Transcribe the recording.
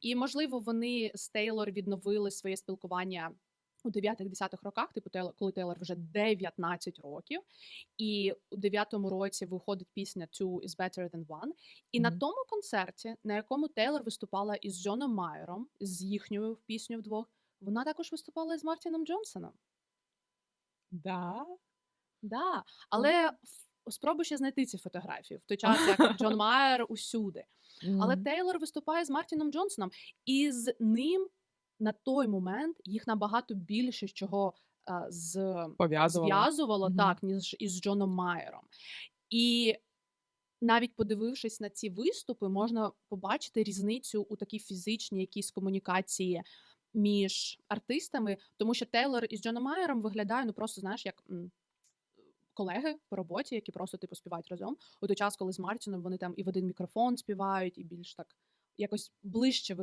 І можливо, вони з Тейлор відновили своє спілкування у 9-10 роках, типу коли Тейлор вже 19 років, і у 9-му році виходить пісня Two is better than one. І на тому концерті, на якому Тейлор виступала із Джоном Майером, з їхньою піснею вдвох, вона також виступала із Мартіном Джонсоном. Да. Да. Але ф- спробуй ще знайти ці фотографії в той час, як Джон Майер усюди. Але Тейлор виступає з Мартіном Джонсоном, і з ним на той момент їх набагато більше чого а, з Пов'язувала. зв'язувало Мгм. так, ніж із Джоном Майером. І навіть подивившись на ці виступи, можна побачити різницю у такій фізичній якійсь комунікації між артистами, тому що Тейлор із Джоном Майером виглядає, ну просто знаєш, як. Колеги по роботі, які просто типу співають разом. У той час, коли з Мартіном вони там і в один мікрофон співають, і більш так якось ближче